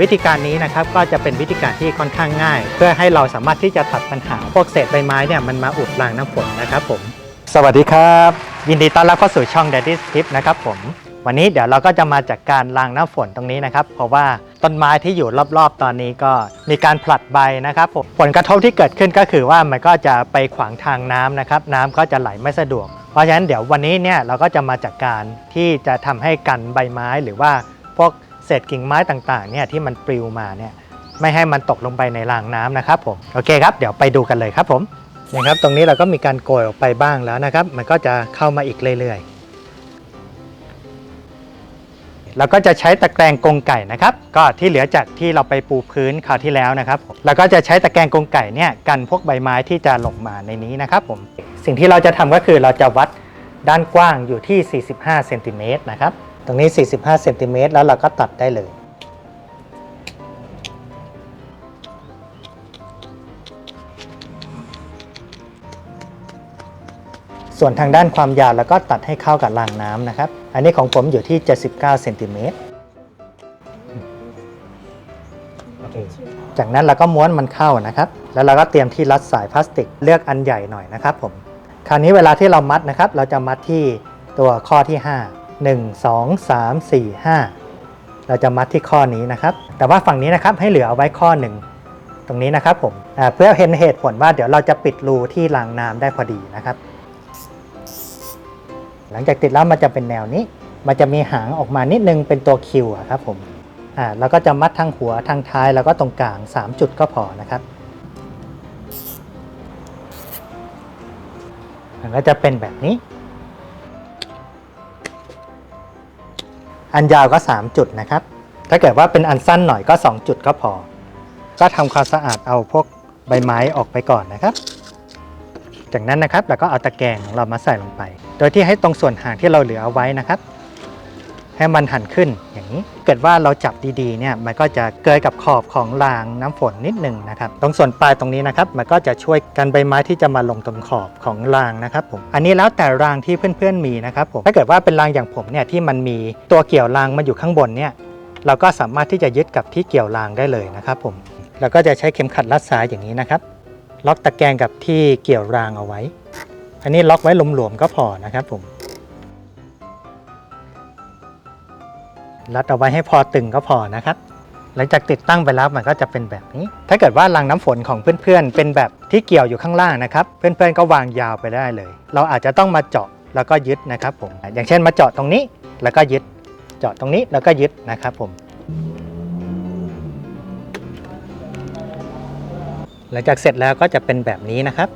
วิธีการนี้นะครับก็จะเป็นวิธีการที่ค่อนข้างง่าย เพื่อให้เราสามารถที่จะตัดปัญหา พวกเศษใบไม้เนี่ยมันมาอุดรางน้ำฝนนะครับผม สวัสดีครับ ยินดีต้อนรับเข้าสู่ช่อง Daddy Tip นะครับผม วันนี้เดี๋ยวเราก็จะมาจัดการรางน้ำฝนตรงนี้นะครับ เพราะว่าต้นไม้ที่อยู่รอบๆ ตอนนี้ก็มีการผลัดใบนะครับผมผลกระทบที่เกิดขึ้นก็คือว่ามันก็จะไปขวางทางน้ำนะครับ น้ำก็จะไหลไม่สะดวก เพราะฉะนั้นเดี๋ยววันนี้เนี่ยเราก็จะมาจัดการที่จะทำให้กันใบไม้หรือว่าพวก เศษกิ่งไม้ต่างๆเนี่ยที่มันปลิวมาเนี่ยไม่ให้มันตกลงไปในรางน้ำนะครับผมโอเคครับเดี๋ยวไปดูกันเลยครับผมนะครับตรงนี้เราก็มีการโกยออกไปบ้างแล้วนะครับ มันก็จะเข้ามาอีกเรื่อยๆเราก็จะใช้ตะแกรงกรงไก่นะครับ ก็ที่เหลือจากที่เราไปปูพื้นคราวที่แล้วนะครับเราก็จะใช้ตะแกรงกรงไก่เนี่ยกันพวกใบไม้ที่จะหลงมาในนี้นะครับผมสิ่งที่เราจะทำก็คือเราจะวัดด้านกว้างอยู่ที่ 45เซนติเมตรนะครับ ตรงนี้ 45เซนติเมตรแล้วเราก็ตัดได้เลย ส่วนทางด้านความยาวแล้วก็ตัดให้เข้ากับรางน้ำนะครับ อันนี้ของผมอยู่ที่ 79เซนติเมตรโอเคจากนั้นเราก็ม้วนมันเข้านะครับ แล้วเราก็เตรียมที่รัดสายพลาสติกเลือกอันใหญ่หน่อยนะครับผม คราวนี้เวลาที่เรามัดนะครับ เราจะมัดที่ตัวข้อที่ 5 1 2 3 4 5 เราจะมัดที่ข้อนี้นะครับ แต่ว่าฝั่งนี้นะครับให้เหลือเอาไว้ข้อหนึ่งตรงนี้นะครับผมเพื่อเห็นเหตุผลว่าเดี๋ยวเราจะปิดรูที่รางน้ำได้พอดีนะครับ หลังจากติดแล้วมันจะเป็นแนวนี้ มันจะมีหางออกมานิดนึงเป็นตัวคิวครับผมอ่าแล้วก็จะมัดทางหัวทางท้ายแล้วก็ตรงกลาง 3 จุดก็พอนะครับมันก็จะเป็นแบบนี้ อันยาวก็ 3 จุดนะครับ ถ้าเกิดว่าเป็นอันสั้นหน่อยก็ 2 จุดก็พอ ก็ทำความสะอาดเอาพวกใบไม้ออกไปก่อนนะครับ จากนั้นนะครับเราก็เอาตะแกรงของเรามาใส่ลงไป โดยที่ให้ตรงส่วนหางที่เราเหลือเอาไว้นะครับ ให้มันหันขึ้นอย่างนี้ เกิดว่าเราจับดีๆเนี่ยมันก็จะเกยกับขอบของรางน้ำฝนนิดหนึ่งนะครับ ตรงส่วนปลายตรงนี้นะครับ มันก็จะช่วยกันใบไม้ที่จะมาลงตรงขอบของรางนะครับผมอันนี้แล้วแต่รางที่เพื่อนๆมีนะครับผมถ้าเกิดว่าเป็นรางอย่างผมเนี่ยที่มันมีตัวเกี่ยวรางมาอยู่ข้างบนเนี่ยเราก็สามารถที่จะยึดกับที่เกี่ยวรางได้เลยนะครับผมเราก็จะใช้เข็มขัดรัดสายอย่างนี้นะครับ ล็อกตะแกรงกับที่เกี่ยวรางเอาไว้ อันนี้ล็อกไว้หลวมๆก็พอนะครับผม รัดเอาไว้ให้พอตึงก็พอนะครับ หลังจากติดตั้งไปแล้วมันก็จะเป็นแบบนี้ ถ้าเกิดว่ารางน้ำฝนของเพื่อนๆ เป็นแบบที่เกี่ยวอยู่ข้างล่างนะครับ เพื่อนๆก็วางยาวไปได้เลย เราอาจจะต้องมาเจาะแล้วก็ยึดนะครับผม อย่างเช่นมาเจาะตรงนี้แล้วก็ยึด เจาะตรงนี้แล้วก็ยึดนะครับผมหลังจากเสร็จแล้วก็จะเป็นแบบนี้นะครับ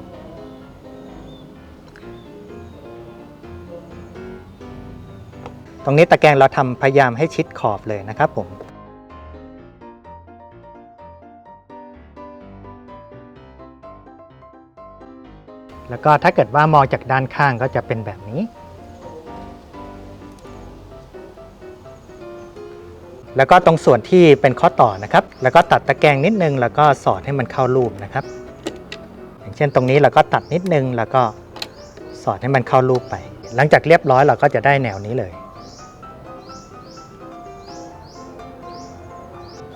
รงนี้ตะแกรงเราทำพยายามให้ชิดขอบเลยนะครับผมแล้วก็ถ้าเกิดว่ามองจากด้านข้างก็จะเป็นแบบนี้ แล้วก็ตรงส่วนที่เป็นข้อต่อนะครับ แล้วก็ตัดตะแกรงนิดนึง แล้วก็สอดให้มันเข้ารูปนะครับ อย่างเช่นตรงนี้เราก็ตัดนิดนึง แล้วก็สอดให้มันเข้ารูปไป หลังจากเรียบร้อยเราก็จะได้แนวนี้เลย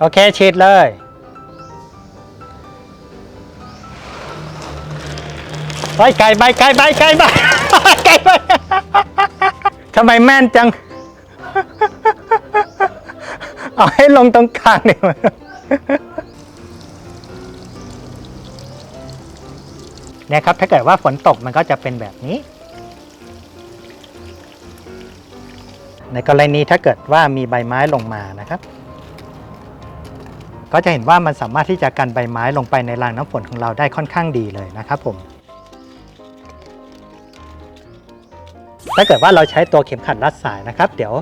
อเคฉีดเลย ไปไกลไปไกลไปไกลไปไกลไปทำไมแม่นจัง เอาให้ลงตรงกลางเนี่ยเนี่ยครับถ้าเกิดว่าฝนตกมันก็จะเป็นแบบนี้ ในกรณีถ้าเกิดว่ามีใบไม้ลงมานะครับ ก็จะเห็นว่ามันสามารถที่จะกันใบไม้ลงไปในรางน้ำฝนของเราได้ค่อนข้างดีเลยนะครับผม ถ้าเกิดว่าเราใช้ตัวเข็มขัดรัดสายนะครับ เดี๋ยว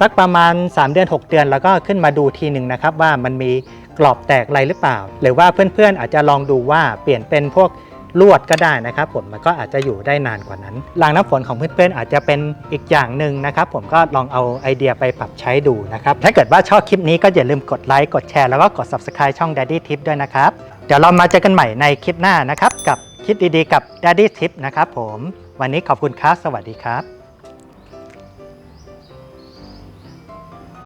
สักประมาณ 3 เดือน 6 เดือน แล้วก็ขึ้นมาดูทีหนึ่งนะครับ ว่ามันมีกรอบแตกอะไรหรือเปล่า หรือว่าเพื่อนๆอาจจะลองดูว่าเปลี่ยนเป็นพวก ลวดก็ได้นะครับผมมันก็อาจจะอยู่ได้นานกว่านั้นรางน้ำฝนของเพื่อนๆอาจจะเป็นอีกอย่างหนึ่งนะครับผมก็ลองเอาไอเดียไปปรับใช้ดูนะครับถ้าเกิดว่าชอบคลิปนี้ก็อย่าลืมกดไลค์กดแชร์แล้วก็กด subscribe ช่อง Daddy Tip ด้วยนะครับเดี๋ยวเรามาเจอกันใหม่ในคลิปหน้านะครับกับคิดดีๆกับ Daddy Tip นะครับผมวันนี้ขอบคุณครับสวัสดีครับ